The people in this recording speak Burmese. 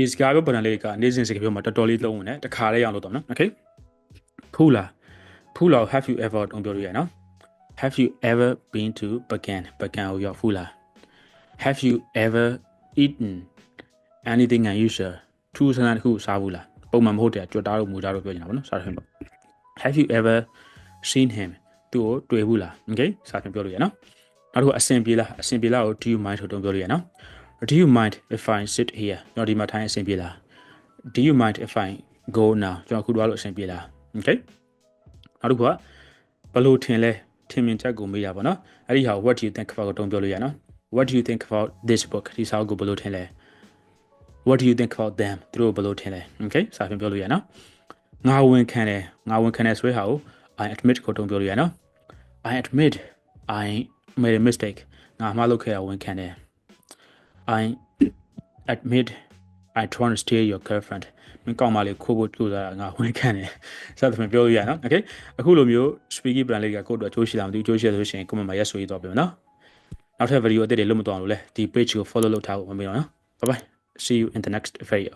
ဒီစကားပြောပုံစံလေးကနေ့စဉ်စကားပြောမှာတော်တော်လေးသုံးဝင်တယ်တခါလေးရအောင်လုပ်တော့နော် okay ဖူလာဖူလာ have you ever တုံးပြောလို့ရနော် have you ever been to Bagan Bagan ကိုရောက်ဖူလာ have you ever eaten anything unusual ထူးဆန်းတဲ့တစ်ခုစားဘူးလားပုံမှန်မဟုတ်တဲ့ကြွတားလို့မူတားလို့ပြောနေတာပါနော်စားတယ်ပေါ့ have you ever seen him သူ့ကိုတွေ့ဘူးလား okay စားတယ်ပြောလို့ရနော်နောက်တစ်ခုအဆင်ပြေလားအဆင်ပြေလားကို do you mind ဆိုတုံးပြောလို့ရနော် do you mind if i sit here ကျွန်တော်ဒီမှာထိုင်အဆင်ပြေလား do you mind if i go now ကျွန်တော်ခုသွားလို့အဆင်ပြေလား okay နောက်တစ်ခုကဘယ်လိုထင်လဲထင်မြင်ချက်ကိုမေးရပါတော့အဲ့ဒီဟာ what do you think about ကိုတုံးပြောလို့ရနော် what do you think about this book ဒီစာအုပ်ကိုဘယ်လိုထင်လဲ what do you think about them သူတို့ဘယ်လိုထင်လဲ okay စာပြင်ပြောလို့ရနော်ငါဝန်ခံတယ်ငါဝန်ခံတယ်ဆိုတဲ့ဟာကို i admit ကိုတုံးပြောလို့ရနော် i admit i made a mistake ငါမှားလုပ်ခဲ့တာဝန်ခံတယ် I admit I try to steal your girlfriend မင်းကောင်းမလေးခိုးဖို့ကြိုးစားတာငါဝန်ခံတယ်စသဖြင့်ပြောလို့ရနော် okay အခုလိုမျိုး speaking plan လေးကကိုယ့်အတွက်အကျိုးရှိလားမသိဘူးအကျိုးရှိရဆိုလို့ရှိရင် comment မှာ yes ဆိုရေးတော့ပြန်မယ်နော်နောက်ထပ် video အသစ်တွေလွတ်မသွားအောင်လို့လဲဒီ page ကို follow လုပ်ထားဖို့မမေ့တော့နော် bye bye see you in the next video